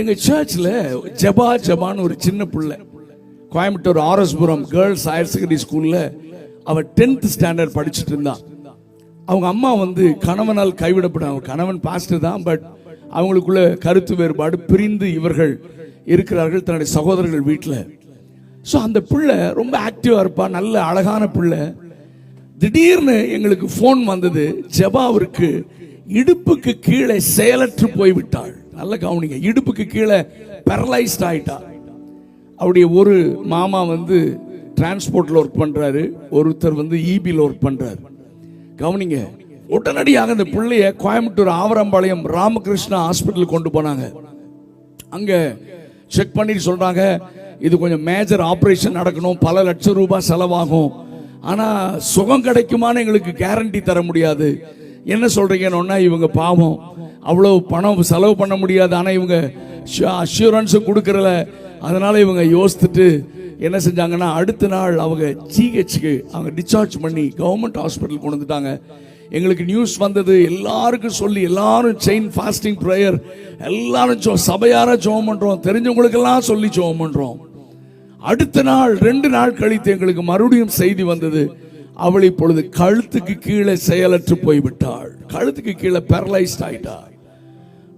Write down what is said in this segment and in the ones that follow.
எங்க சர்ச்சில் ஜபா ஜபான்னு ஒரு சின்ன பிள்ளை. Coimbatore RS Puram girls higher secondary ஸ்கூலில் அவள் டென்த் ஸ்டாண்டர்ட் படிச்சுட்டு இருந்தான் அவங்க அம்மா வந்து கணவனால் கைவிடப்படும். அவங்க கணவன் பாஸ்டர் தான் பட் அவங்களுக்குள்ள கருத்து வேறுபாடு பிரிந்து இவர்கள் இருக்கிறார்கள் தன்னுடைய சகோதரர்கள் வீட்டில் ஸோ அந்த பிள்ளை ரொம்ப ஆக்டிவாக இருப்பா நல்ல அழகான பிள்ளை. திடீர்னு எங்களுக்கு ஃபோன் வந்தது ஜபா அவருக்கு இடுப்புக்கு கீழே செயலற்று போய்விட்டாள். நல்ல கவனிங்க. இடுப்புக்கு கீழே பெரலைஸ்ட் ஆயிட்டா. அவருடைய ஒரு மாமா வந்து டிரான்ஸ்போர்ட்டில் ஒர்க் பண்ணுறாரு ஒருத்தர் வந்து இபியில் ஒர்க் பண்ணுறாரு கவனிங்க. உடனடியாக அந்த பிள்ளைய கோயம்புத்தூர் ஆவரம்பாளையம் ராமகிருஷ்ணா ஹாஸ்பிட்டலுக்கு கொண்டு போனாங்க. அங்கே செக் பண்ணிட்டு சொல்கிறாங்க இது கொஞ்சம் மேஜர் ஆப்ரேஷன் நடக்கணும். பல லட்சம் ரூபாய் செலவாகும். ஆனால் சுகம் கிடைக்குமான்னு எங்களுக்கு கேரண்டி தர முடியாது. என்ன சொல்றீங்கன்னா இவங்க பாவம். அவ்வளவு பணம் செலவு பண்ண முடியாது. ஆனால் இவங்க அஷூரன்ஸ் கொடுக்கறல. அதனால இவங்க யோசித்துட்டு என்ன செஞ்சாங்கன்னா அடுத்த நாள் அவங்க ஜிஹெச்க்கு அவங்க டிஸ்சார்ஜ் பண்ணி கவர்மெண்ட் ஹாஸ்பிட்டல் கொண்டு வந்துட்டாங்க. எங்களுக்கு நியூஸ் வந்தது. எல்லாருக்கும் சொல்லி எல்லாரும் செயின் ஃபாஸ்டிங் ப்ரேயர் எல்லாரும் ஜோ சபையார ஜோம் பண்ணுறோம் தெரிஞ்சவங்களுக்கெல்லாம் சொல்லி ஜோம் பண்ணுறோம் அடுத்த நாள் ரெண்டு நாள் கழித்து எங்களுக்கு மறுபடியும் செய்தி வந்தது. அவள் இப்பொழுது கழுத்துக்கு கீழே செயலற்று போய்விட்டாள். கழுத்துக்கு கீழே பேரலைஸ்ட் ஆயிட்டாள்.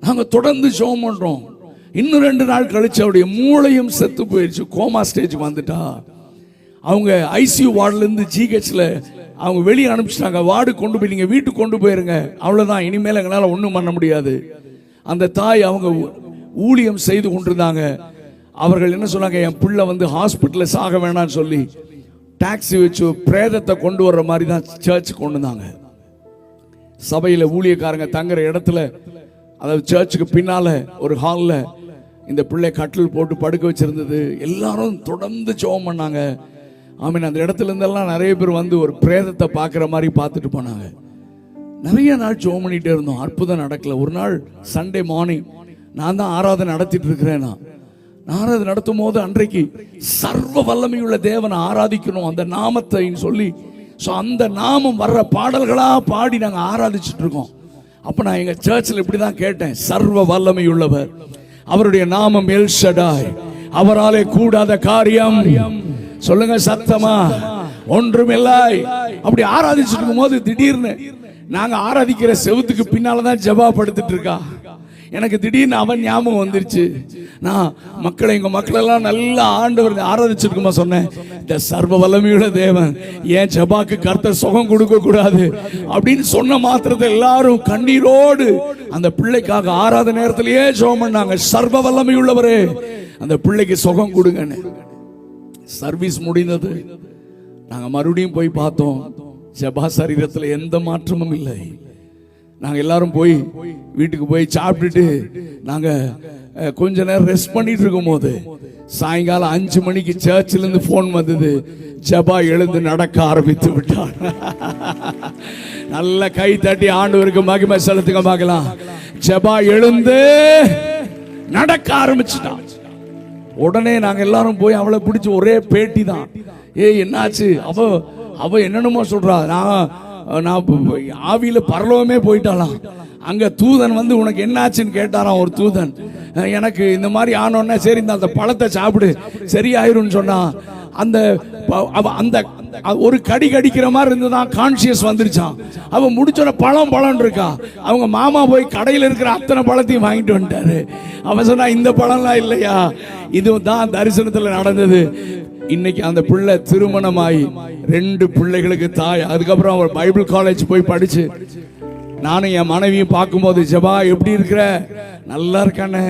நாங்கள் தொடர்ந்து ஜோம் பண்ணுறோம் இன்னும் ரெண்டு நாள் கழிச்சு அவருடைய மூளையும் செத்து போயிடுச்சு கோமா ஸ்டேஜ் வந்துட்டா. அவங்க ஐசியூ வார்டுலேருந்து ஜிஹெச்சில் ஜிஹெச்ல அவங்க வெளியே அனுப்பிச்சிட்டாங்க. வார்டு கொண்டு போய் நீங்கள் வீட்டுக்கு கொண்டு போயிருங்க. அவ்வளோதான் இனிமேல் எங்களால் ஒன்றும் பண்ண முடியாது. அந்த தாய் அவங்க ஊ- ஊழியம் செய்து கொண்டிருந்தாங்க. அவர்கள் என்ன சொன்னாங்க? என் பிள்ளை வந்து ஹாஸ்பிட்டலில் சாக வேணாம்னு சொல்லி டாக்ஸி வச்சு பிரேதத்தை கொண்டு வர்ற மாதிரி தான் சர்ச் கொண்டு வந்தாங்க. சபையில் ஊழியக்காரங்க தங்குற இடத்துல அதாவது சர்ச்சுக்கு பின்னால ஒரு ஹால்ல இந்த பிள்ளை கட்டில் போட்டு படுக்க வச்சிருந்தது. எல்லாரும் தொடர்ந்து ஜெபம் பண்ணாங்க. ஆமீன். அந்த இடத்துல இருந்தெல்லாம் நிறைய பேர் வந்து ஒரு பிரேதத்தை பார்க்குற மாதிரி பார்த்துட்டு போனாங்க. நிறைய நாள் ஜெபம் பண்ணிகிட்டே இருந்தோம். அற்புதம் நடக்கல. ஒரு நாள் சண்டே மார்னிங் நான் தான் ஆராதனை நடத்திட்டு இருக்கிறேன் நான். நான் ஆராதனை நடத்தும் போது அன்றைக்கு சர்வ வல்லமையுள்ள தேவனை ஆராதிக்கணும். அந்த நாமத்தை சொல்லி ஸோ அந்த நாமம் வர்ற பாடல்களாக பாடி நாங்கள் ஆராதிச்சுட்டு இருக்கோம். அப்போ நான் எங்கள் சர்ச்சில் இப்படி தான் கேட்டேன். சர்வ வல்லமை உள்ளவர் அவருடைய நாமம் எல் ஷடாய் அவராலே கூடாத காரியம். சொல்லுங்க சத்தமா. ஒன்றுமில்லாய். அப்படி ஆராதிச்சிருக்கும் போது திடீர்னு நாங்கள் ஆராதிக்கிற செவுத்துக்கு பின்னால தான் ஜபா படுத்துட்டு இருக்கா. எனக்கு திடீர்னு அவன் ஞாபகம் வந்துருச்சு. நான் மக்களை எங்க மக்களெல்லாம் நல்லா ஆண்டவர் ஆராதிச்சிருக்குமா? சொன்னேன். இந்த சர்வ வல்லமையுள்ள தேவன் ஏன் ஜபாக்கு கர்த்தர் சுகம் கொடுக்க கூடாது அப்படின்னு சொன்ன மாத்திரத்தை எல்லாரும் கண்ணீரோடு அந்த பிள்ளைக்காக ஆராத நேரத்திலேயே ஜோம் பண்ணாங்க. சர்வ வல்லமையுள்ளவரே அந்த பிள்ளைக்கு சுகம் கொடுங்கன்னு. சர்வீஸ் முடிந்தது. நாங்க மறுபடியும் போய் பார்த்தோம். ஜபா சரீரத்தில் எந்த மாற்றமும் இல்லை. நாங்கள் எல்லாரும் போய் வீட்டுக்கு போய் சாப்பிட்டுட்டு நாங்கள் கொஞ்ச நேரம் ரெஸ்ட் பண்ணிட்டு இருக்கும் போது சாயங்காலம் அஞ்சு மணிக்கு சர்ச்சிலேருந்து ஃபோன் வந்தது. ஜபா எழுந்து நடக்க ஆரம்பித்து விட்டான் நல்ல கை தட்டி ஆண்டவருக்கு மகிமை செலுத்துங்க பார்க்கலாம். ஜபா எழுந்து நடக்க ஆரம்பிச்சுட்டான். உடனே நாங்கள் எல்லாரும் போய் அவளை பிடிச்சி ஒரே பேட்டி தான். ஏய் என்னாச்சு? அவ அவ என்னென்னமோ சொல்றா. நான் நான் ஆவியில் பரலோகமே போயிட்டாலாம் அங்கே தூதன் வந்து உனக்கு என்னாச்சுன்னு கேட்டாராம் ஒரு தூதன்? எனக்கு இந்த மாதிரி ஆனோன்னே சரி இந்த அந்த பழத்தை சாப்பிடு சரியாயிரும்னு சொன்னான் அந்த ப- அந்த ஒரு கடி கடிக்கிற மாதிரி இருந்துதான் கான்சியஸ் வந்துருச்சான் அவன் முடிச்சோட பழம் பழம் இருக்கா. அவங்க மாமா போய் கடையில் இருக்கிற அத்தனை பழத்தையும் வாங்கிட்டு வந்துட்டாரு. அவன் சொன்னா இந்த பழம்லாம் இல்லையா? இதுதான் தரிசனத்தில் நடந்தது. இன்னைக்கு அந்த பிள்ளை திருமணமாயி ரெண்டு பிள்ளைகளுக்கு தாய். அதுக்கப்புறம் அவர் பைபிள் காலேஜ் போய் படிச்சு. நானும் என் மனைவியும் பார்க்கும்போது ஜபா எப்படி இருக்கிற? நல்லா இருக்கானே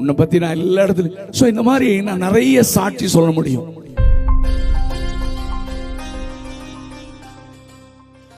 உன்னை பத்தி நான் எல்லா இடத்துலையும் ஸோ இந்த மாதிரி நான் நிறைய சாட்சி சொல்ல முடியும்.